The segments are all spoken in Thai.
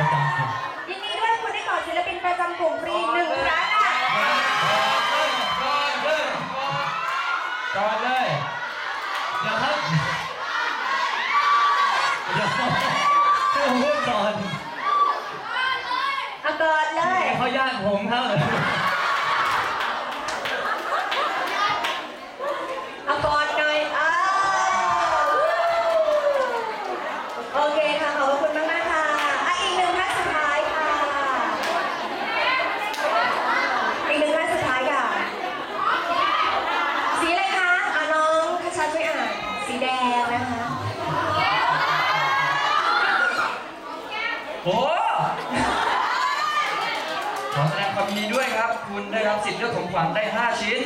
ประจำกลุ่มยินดีด้วยคุณได้กอดศิลปินประจำกลุ่มฟรีหนึ่งครั้งค่ะก่อนเลยก่อนเลยอย่าครับอย่าให้ผมพูดก่อนเอากอดเลยเขาญาติผมครับ เอากอดหน่อยอ้าวโอเคค่ะ ขอบคุณมากมากๆค่ะอะ อีกหนึ่งท่านสุดท้ายค่ะ อีกหนึ่งท่านสุดท้ายค่ะ สีอะไรคะอะน้องคชาช่วยอ่าน สีแดงนะคะ โอ้ขอแสดงความยินดีด้วยครับ คุณได้รับสิทธิ์เลือกของขวัญได้ 5 ชิ้น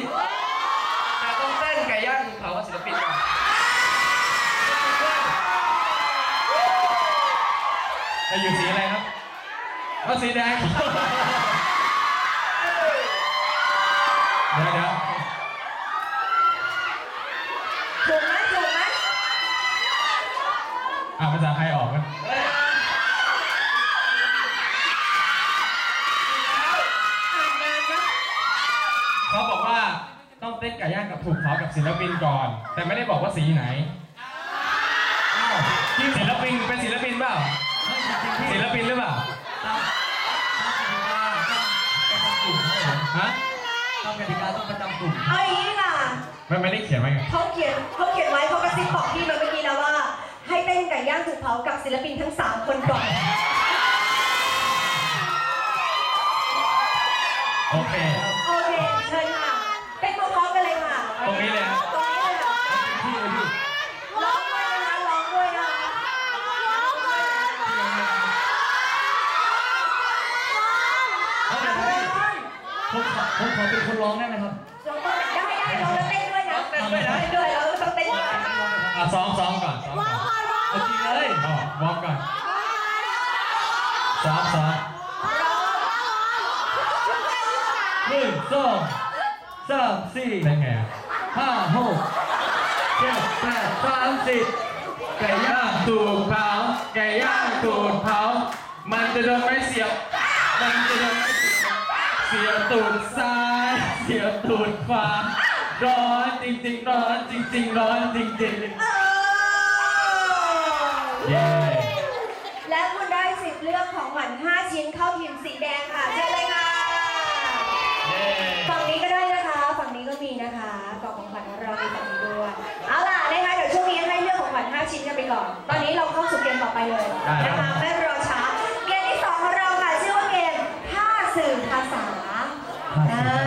แต่ต้องเต้นไก่ย่างเผากับศิลปินก่อนจะอยู่สีอะไรครับเอาสีแดง เดี๋ยวเดี๋ยวถูกไหมถูกไหมอ่านภาษาไทยออกไหม เฮ้ย อ่านนานนะ เขาบอกว่าต้องเต้นไก่ย่างกับถูกเผากับศิลปินก่อน แต่ไม่ได้บอกว่าสีไหนอ้าวที่ศิลปินเป็นศิลปินเปล่าศิลปินหรือเปล่าฮะตามกติกาต้องประจำกลุ่มเอาอย่างนี้ค่ะมันไม่ได้เขียนไว้ไงเขาเขียนเขาเขียนไว้เขากระซิบบอกพี่มาเมื่อกี้แล้วว่า ให้เต้นไก่ย่างถูกเผากับศิลปินทั้ง3คนก่อน โอเค โอ เชิญค่ะเต้นพร้อมๆกันเลยค่ะตรงนี้เลยนะตรงนี้เลยค่ะที่เลยพี่ร้องด้วยนะคะร้องด้วยนะคะ เอาเดี๋ยวนะพี่ผมขอผมขอเป็นคนร้องได้ไหมครับร้องด้วยได้ได้ร้องแล้วเต้นด้วยนะเต้นด้วยนะเต้นด้วยแล้วต้องเต้นด้วยอะซ้อมซ้อมก่อนซ้อมก่อนเอาจริงเลยอ๋อวอร์มก่อนซ้อมซ้อม หนึ่งสองสามสี่เล่นไงอะห้าหกเจ็ดแปดสามสิบไก่ย่างตูดเผาไก่ย่างตูดเผามันจะโดนไม่เสียบ มันจะโดนไม่เสียบเสียบตูดซ้าย เสียบตูดขวาร้อนจริงๆร้อนจริงๆร้อนจริงเอๆอเย้และคุณได้สิทธิ์เลือกของขวัญ5ชิ้นเข้าทีมสีแดงค่ะเชิญเลยค่ะ เย้ ฝั่งนี้ก็ได้นะคะ ฝั่งนี้ก็มีนะคะกล่ เรามีฝั่งนี้ด้วยเอาล่ะนะคะเดี๋ยวช่วงนี้ให้เลือกของขวัญ5ชิ้นกันไปก่อน ตอนนี้เราเข้าสู่เกมต่อไปเลยนะคะไม่รอช้าเกมที่สองของเราค่ะชื่อว่าเกมท่าสื่อภาษาอ่า